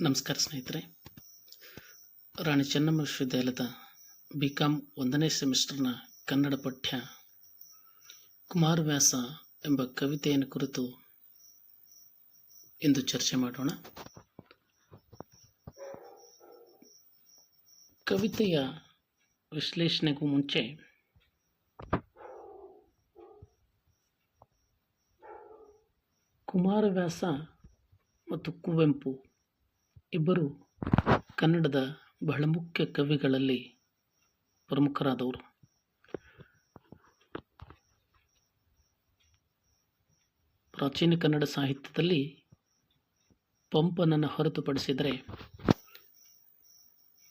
ನಮಸ್ಕಾರ ಸ್ನೇಹಿತರೆ. ರಾಣಿ ಚೆನ್ನಮ್ಮ ವಿಶ್ವವಿದ್ಯಾಲಯದ ಬಿ ಕಾಮ್ ಒಂದನೇ ಸೆಮಿಸ್ಟರ್ನ ಕನ್ನಡ ಪಠ್ಯ ಕುಮಾರವ್ಯಾಸ ಎಂಬ ಕವಿತೆಯನ್ನು ಕುರಿತು ಇಂದು ಚರ್ಚೆ ಮಾಡೋಣ. ಕವಿತೆಯ ವಿಶ್ಲೇಷಣೆಗೂ ಮುಂಚೆ ಕುಮಾರವ್ಯಾಸ ಮತ್ತು ಕುವೆಂಪು ಇಬ್ಬರು ಕನ್ನಡದ ಬಹಳ ಮುಖ್ಯ ಕವಿಗಳಲ್ಲಿ ಪ್ರಮುಖರಾದವರು. ಪ್ರಾಚೀನ ಕನ್ನಡ ಸಾಹಿತ್ಯದಲ್ಲಿ ಪಂಪನನ್ನು ಹೊರತುಪಡಿಸಿದರೆ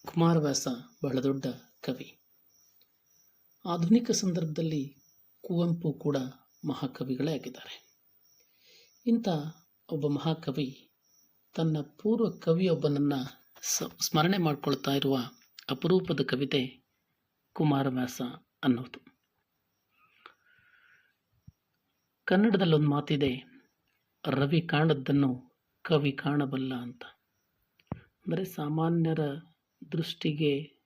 ಕುಮಾರವ್ಯಾಸ ಬಹಳ ದೊಡ್ಡ ಕವಿ. ಆಧುನಿಕ ಸಂದರ್ಭದಲ್ಲಿ ಕುವೆಂಪು ಕೂಡ ಮಹಾಕವಿಗಳೇ ಆಗಿದ್ದಾರೆ. ಇಂಥ ಒಬ್ಬ ಮಹಾಕವಿ ತನ್ನ ಪೂರ್ವ ಕವಿಯೊಬ್ಬನನ್ನು ಸ್ಮರಣೆ ಮಾಡಿಕೊಳ್ತಾ ಇರುವ ಅಪರೂಪದ ಕವಿತೆ ಕುಮಾರವ್ಯಾಸ ಅನ್ನೋದು. ಕನ್ನಡದಲ್ಲೊಂದು ಮಾತಿದೆ, ರವಿ ಕಾಣದ್ದನ್ನು ಕವಿ ಕಾಣಬಲ್ಲ ಅಂತ. ಅಂದರೆ ಸಾಮಾನ್ಯರ ದೃಷ್ಟಿಗೆ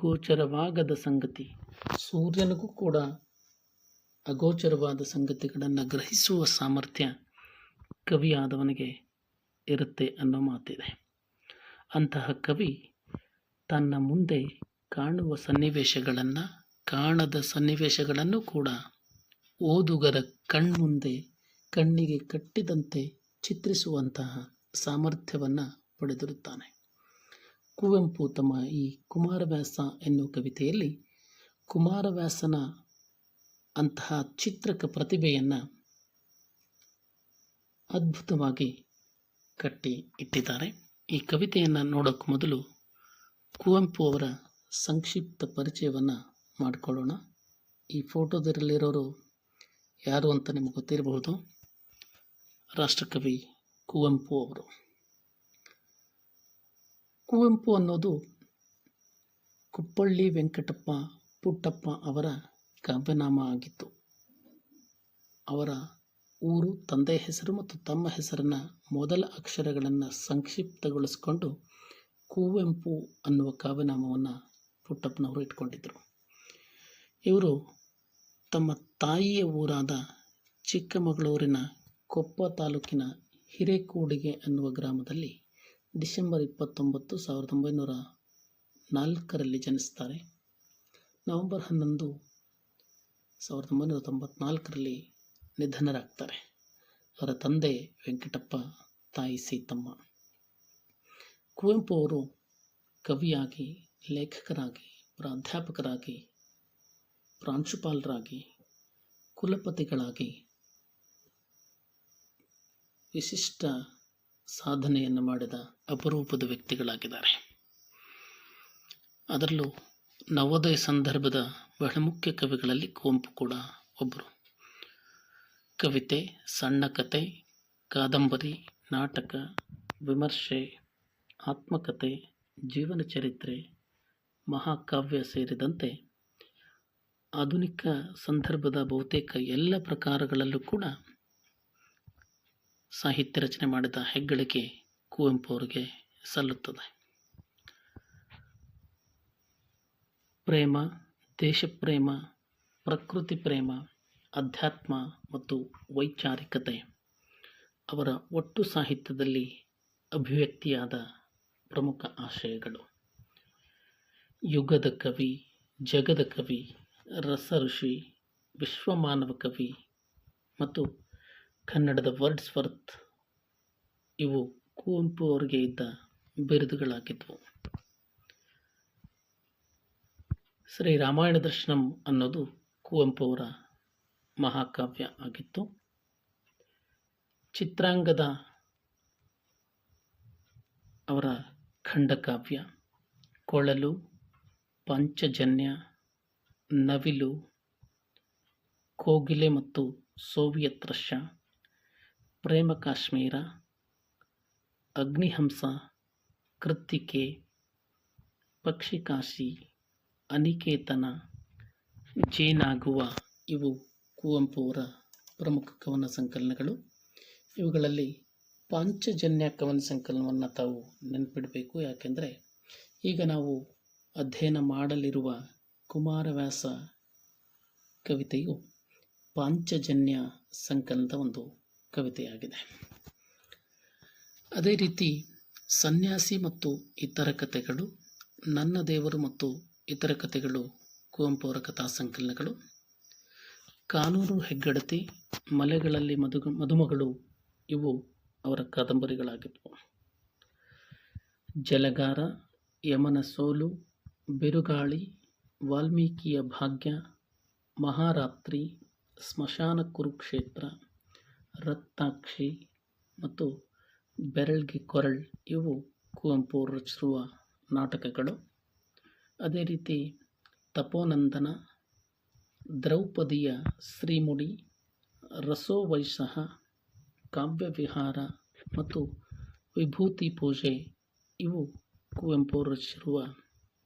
ಗೋಚರವಾಗದ ಸಂಗತಿ. ಸೂರ್ಯನಿಗೂ ಕೂಡ ಅಗೋಚರವಾದ ಸಂಗತಿಗಳನ್ನು ಗ್ರಹಿಸುವ ಸಾಮರ್ಥ್ಯ ಕವಿಯಾದವನಿಗೆ ಇರುತ್ತೆ ಅನ್ನೋ ಮಾತಿದೆ. ಅಂತಹ ಕವಿ ತನ್ನ ಮುಂದೆ ಕಾಣುವ ಸನ್ನಿವೇಶಗಳನ್ನು, ಕಾಣದ ಸನ್ನಿವೇಶಗಳನ್ನು ಕೂಡ ಓದುಗರ ಕಣ್ಮುಂದೆ ಕಣ್ಣಿಗೆ ಕಟ್ಟಿದಂತೆ ಚಿತ್ರಿಸುವಂತಹ ಸಾಮರ್ಥ್ಯವನ್ನು ಪಡೆದಿರುತ್ತಾನೆ. ಕುವೆಂಪು ತಮ್ಮ ಈ ಕುಮಾರವ್ಯಾಸ ಎನ್ನುವ ಕವಿತೆಯಲ್ಲಿ ಕುಮಾರವ್ಯಾಸನ ಅಂತಹ ಚಿತ್ರಕ ಪ್ರತಿಭೆಯನ್ನು ಅದ್ಭುತವಾಗಿ ಕಟ್ಟಿ ಇಟ್ಟಿದ್ದಾರೆ. ಈ ಕವಿತೆಯನ್ನು ನೋಡೋಕ್ಕೆ ಮೊದಲು ಕುವೆಂಪು ಅವರ ಸಂಕ್ಷಿಪ್ತ ಪರಿಚಯವನ್ನು ಮಾಡಿಕೊಳ್ಳೋಣ. ಈ ಫೋಟೋದಲ್ಲಿರೋರು ಯಾರು ಅಂತ ನಿಮಗೆ ಗೊತ್ತಿರಬಹುದು? ರಾಷ್ಟ್ರಕವಿ ಕುವೆಂಪು ಅವರು. ಕುವೆಂಪು ಅನ್ನೋದು ಕುಪ್ಪಳ್ಳಿ ವೆಂಕಟಪ್ಪ ಪುಟ್ಟಪ್ಪ ಅವರ ಕಾವ್ಯನಾಮ ಆಗಿತ್ತು. ಅವರ ಊರು, ತಂದೆ ಹೆಸರು ಮತ್ತು ತಮ್ಮ ಹೆಸರನ್ನು ಮೊದಲ ಅಕ್ಷರಗಳನ್ನು ಸಂಕ್ಷಿಪ್ತಗೊಳಿಸಿಕೊಂಡು ಕುವೆಂಪು ಅನ್ನುವ ಕಾವ್ಯನಾಮವನ್ನು ಪುಟ್ಟಪ್ಪನವರು ಇಟ್ಕೊಂಡಿದ್ದರು ಇವರು ತಮ್ಮ ತಾಯಿಯ ಊರಾದ ಚಿಕ್ಕಮಗಳೂರಿನ ಕೊಪ್ಪ ತಾಲೂಕಿನ ಹಿರೇಕೂಡಿಗೆ ಅನ್ನುವ ಗ್ರಾಮದಲ್ಲಿ ಡಿಸೆಂಬರ್ ಇಪ್ಪತ್ತೊಂಬತ್ತು ಸಾವಿರದ ಒಂಬೈನೂರ ನಾಲ್ಕರಲ್ಲಿ ಜನಿಸ್ತಾರೆ. ನವೆಂಬರ್ ಹನ್ನೊಂದು ಸಾವಿರದ ಒಂಬೈನೂರ ತೊಂಬತ್ನಾಲ್ಕರಲ್ಲಿ ನಿಧನರಾಗ್ತಾರೆ. ಅವರ ತಂದೆ ವೆಂಕಟಪ್ಪ, ತಾಯಿ ಸೀತಮ್ಮ. ಕುವೆಂಪು ಅವರು ಕವಿಯಾಗಿ, ಲೇಖಕರಾಗಿ, ಪ್ರಾಧ್ಯಾಪಕರಾಗಿ, ಪ್ರಾಂಶುಪಾಲರಾಗಿ, ಕುಲಪತಿಗಳಾಗಿ ವಿಶಿಷ್ಟ ಸಾಧನೆಯನ್ನು ಮಾಡಿದ ಅಪರೂಪದ ವ್ಯಕ್ತಿಗಳಾಗಿದ್ದಾರೆ. ಅದರಲ್ಲೂ ನವೋದಯ ಸಂದರ್ಭದ ಬಹಳ ಮುಖ್ಯ ಕವಿಗಳಲ್ಲಿ ಕುವೆಂಪು ಕೂಡ ಒಬ್ಬರು. ಕವಿತೆ, ಸಣ್ಣ ಕತೆ, ಕಾದಂಬರಿ, ನಾಟಕ, ವಿಮರ್ಶೆ, ಆತ್ಮಕತೆ, ಜೀವನ ಚರಿತ್ರೆ, ಮಹಾಕಾವ್ಯ ಸೇರಿದಂತೆ ಆಧುನಿಕ ಸಂದರ್ಭದ ಬಹುತೇಕ ಎಲ್ಲ ಪ್ರಕಾರಗಳಲ್ಲೂ ಕೂಡ ಸಾಹಿತ್ಯ ರಚನೆ ಮಾಡಿದ ಹೆಗ್ಗಳಿಕೆ ಕುವೆಂಪು ಅವರಿಗೆ ಸಲ್ಲುತ್ತದೆ. ಪ್ರೇಮ, ದೇಶಪ್ರೇಮ, ಪ್ರಕೃತಿ ಪ್ರೇಮ ಅಧ್ಯಾತ್ಮ ಮತ್ತು ವೈಚಾರಿಕತೆ ಅವರ ಒಟ್ಟು ಸಾಹಿತ್ಯದಲ್ಲಿ ಅಭಿವ್ಯಕ್ತಿಯಾದ ಪ್ರಮುಖ ಆಶಯಗಳು. ಯುಗದ ಕವಿ, ಜಗದ ಕವಿ ರಸ ಋಷಿ ವಿಶ್ವಮಾನವ ಕವಿ ಮತ್ತು ಕನ್ನಡದ ವರ್ಡ್ಸ್ ವರ್ತ್ ಇವು ಕುವೆಂಪು ಅವರಿಗೆ ಇದ್ದ ಬಿರುದುಗಳಾಗಿದ್ವು. ಶ್ರೀ ರಾಮಾಯಣ ದರ್ಶನಂ ಅನ್ನೋದು ಕುವೆಂಪು ಅವರ ಮಹಾಕಾವ್ಯ ಆಗಿತ್ತು. ಚಿತ್ರಾಂಗದ ಅವರ ಖಂಡಕಾವ್ಯ, ಕೊಳಲು, ಪಂಚಜನ್ಯ, ನವಿಲು, ಕೋಗಿಲೆ ಮತ್ತು ಸೋವಿಯತ್ ರಷ್ಯಾ, ಪ್ರೇಮ ಕಾಶ್ಮೀರ, ಅಗ್ನಿಹಂಸ, ಕೃತ್ತಿಕೆ, ಪಕ್ಷಿಕಾಶಿ, ಅನಿಕೇತನ, ಜೇನಾಗುವ ಇವು ಕುವೆಂಪು ಪ್ರಮುಖ ಕವನ ಸಂಕಲನಗಳು. ಇವುಗಳಲ್ಲಿ ಪಾಂಚಜನ್ಯ ಕವನ ಸಂಕಲನವನ್ನು ತಾವು ನೆನಪಿಡಬೇಕು. ಯಾಕೆಂದರೆ ಈಗ ನಾವು ಅಧ್ಯಯನ ಮಾಡಲಿರುವ ಕುಮಾರವ್ಯಾಸ ಕವಿತೆಯು ಪಾಂಚಜನ್ಯ ಸಂಕಲನದ ಒಂದು ಕವಿತೆಯಾಗಿದೆ. ಅದೇ ರೀತಿ ಸನ್ಯಾಸಿ ಮತ್ತು ಇತರ ಕಥೆಗಳು, ನನ್ನ ದೇವರು ಮತ್ತು ಇತರ ಕಥೆಗಳು ಕುವೆಂಪು ಅವರ ಕಥಾ ಸಂಕಲನಗಳು. ಕಾನೂರು ಹೆಗ್ಗಡತಿ, ಮಲೆಗಳಲ್ಲಿ ಮದುಗ ಮದುಮಗಳು, ಇವು ಅವರ ಕಾದಂಬರಿಗಳಾಗಿದ್ದವು ಜಲಗಾರ, ಯಮನ ಸೋಲು, ಬಿರುಗಾಳಿ, ವಾಲ್ಮೀಕಿಯ ಭಾಗ್ಯ, ಮಹಾರಾತ್ರಿ, ಸ್ಮಶಾನ ಕುರುಕ್ಷೇತ್ರ ರಕ್ತಾಕ್ಷಿ ಮತ್ತು ಬೆರಳ್ಗೆ ಕೊರಳ್, ಇವು ಕುವೆಂಪು ರಚಿಸುವ ನಾಟಕಗಳು. ಅದೇ ರೀತಿ ತಪೋನಂದನ ದ್ರೌಪದಿಯ ಶ್ರೀಮುಡಿ ರಸೋವೈಸಹ ಕಾವ್ಯವಿಹಾರ ಮತ್ತು ವಿಭೂತಿ ಪೂಜೆ, ಇವು ಕುವೆಂಪು ರಚಿಸಿರುವ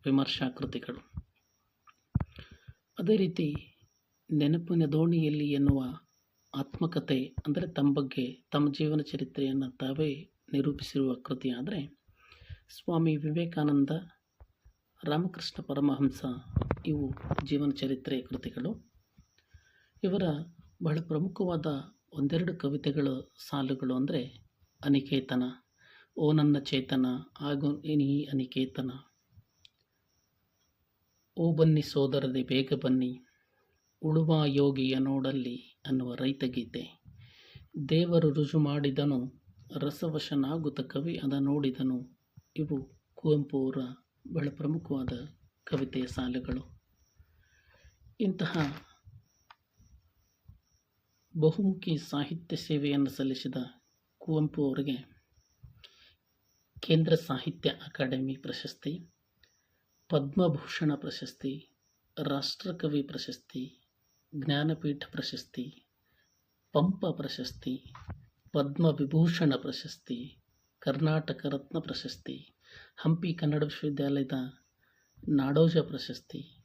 ವಿಮರ್ಶಾ ಕೃತಿಗಳು. ಅದೇ ರೀತಿ ನೆನಪಿನ ದೋಣಿಯಲ್ಲಿ ಎನ್ನುವ ಆತ್ಮಕತೆ ಅಂದರೆ ತಮ್ಮ ಬಗ್ಗೆ, ತಮ್ಮ ಜೀವನ ಚರಿತ್ರೆಯನ್ನು ತಾವೇ ನಿರೂಪಿಸಿರುವ ಕೃತಿ ಆದರೆ ಸ್ವಾಮಿ ವಿವೇಕಾನಂದ ರಾಮಕೃಷ್ಣ ಪರಮಹಂಸ, ಇವು ಜೀವನ ಚರಿತ್ರೆ ಕೃತಿಗಳು. ಇವರ ಬಹಳ ಪ್ರಮುಖವಾದ ಒಂದೆರಡು ಕವಿತೆಗಳ ಸಾಲುಗಳು ಅಂದರೆ ಅನಿಕೇತನ, ಓ ನನ್ನ ಚೇತನ ಹಾಗೂ ನೀ ಅನಿಕೇತನ. ಓ ಬನ್ನಿ ಸೋದರದೆ ಬೇಗ ಬನ್ನಿ, ಉಳುವ ಯೋಗಿಯ ನೋಡಲ್ಲಿ ಅನ್ನುವ ರೈತಗೀತೆ ದೇವರು ರುಜು ಮಾಡಿದನು, ರಸವಶನಾಗುತ್ತ ಕವಿ ಅದ ನೋಡಿದನು, ಇವು ಕುವೆಂಪು ಅವರ ಬಹಳ ಪ್ರಮುಖವಾದ ಕವಿತೆಯ ಸಾಲುಗಳು. ಇಂತಹ ಬಹುಮುಖಿ ಸಾಹಿತ್ಯ ಸೇವೆಯನ್ನು ಸಲ್ಲಿಸಿದ ಕುವೆಂಪು ಅವರಿಗೆ ಕೇಂದ್ರ ಸಾಹಿತ್ಯ ಅಕಾಡೆಮಿ ಪ್ರಶಸ್ತಿ, ಪದ್ಮಭೂಷಣ ಪ್ರಶಸ್ತಿ, ರಾಷ್ಟ್ರಕವಿ ಪ್ರಶಸ್ತಿ, ಜ್ಞಾನಪೀಠ ಪ್ರಶಸ್ತಿ, ಪಂಪ ಪ್ರಶಸ್ತಿ, ಪದ್ಮವಿಭೂಷಣ ಪ್ರಶಸ್ತಿ, ಕರ್ನಾಟಕ ರತ್ನ ಪ್ರಶಸ್ತಿ ಹಂಪಿ ಕನ್ನಡ ವಿಶ್ವವಿದ್ಯಾಲಯದ ನಾಡೋಜ ಪ್ರಶಸ್ತಿ.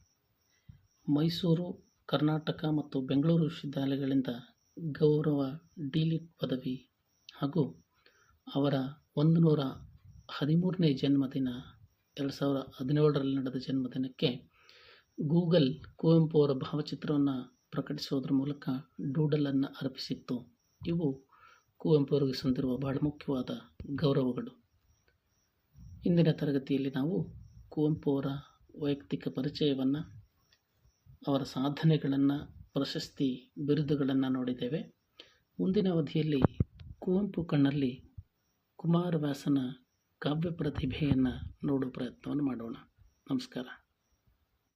ಮೈಸೂರು, ಕರ್ನಾಟಕ ಮತ್ತು ಬೆಂಗಳೂರು ವಿಶ್ವವಿದ್ಯಾಲಯಗಳಿಂದ ಗೌರವ ಡಿಲಿಟ್ ಪದವಿ ಹಾಗೂ ಅವರ ಒಂದು ನೂರ ಹದಿಮೂರನೇ ಜನ್ಮದಿನ ಎರಡು ಸಾವಿರ ಹದಿನೇಳರಲ್ಲಿ ನಡೆದ ಜನ್ಮದಿನಕ್ಕೆ ಗೂಗಲ್ ಕುವೆಂಪು ಅವರ ಭಾವಚಿತ್ರವನ್ನು ಪ್ರಕಟಿಸುವುದರ ಮೂಲಕ ಡೂಡಲನ್ನು ಅರ್ಪಿಸಿತ್ತು. ಇವು ಕುವೆಂಪು ಅವರಿಗೆ ಸಂದಿರುವ ಬಹಳ ಮುಖ್ಯವಾದ ಗೌರವಗಳು. ಇಂದಿನ ತರಗತಿಯಲ್ಲಿ ನಾವು ಕುವೆಂಪು ಅವರ ವೈಯಕ್ತಿಕ ಪರಿಚಯವನ್ನು, ಅವರ ಸಾಧನೆಗಳನ್ನು, ಪ್ರಶಸ್ತಿ ಬಿರುದುಗಳನ್ನು ನೋಡಿದ್ದೇವೆ. ಮುಂದಿನ ಅವಧಿಯಲ್ಲಿ ಕುವೆಂಪು ಕಣ್ಣಲ್ಲಿ ಕುಮಾರವ್ಯಾಸನ ಕಾವ್ಯ ಪ್ರತಿಭೆಯನ್ನು ನೋಡುವ ಪ್ರಯತ್ನವನ್ನು ಮಾಡೋಣ. ನಮಸ್ಕಾರ.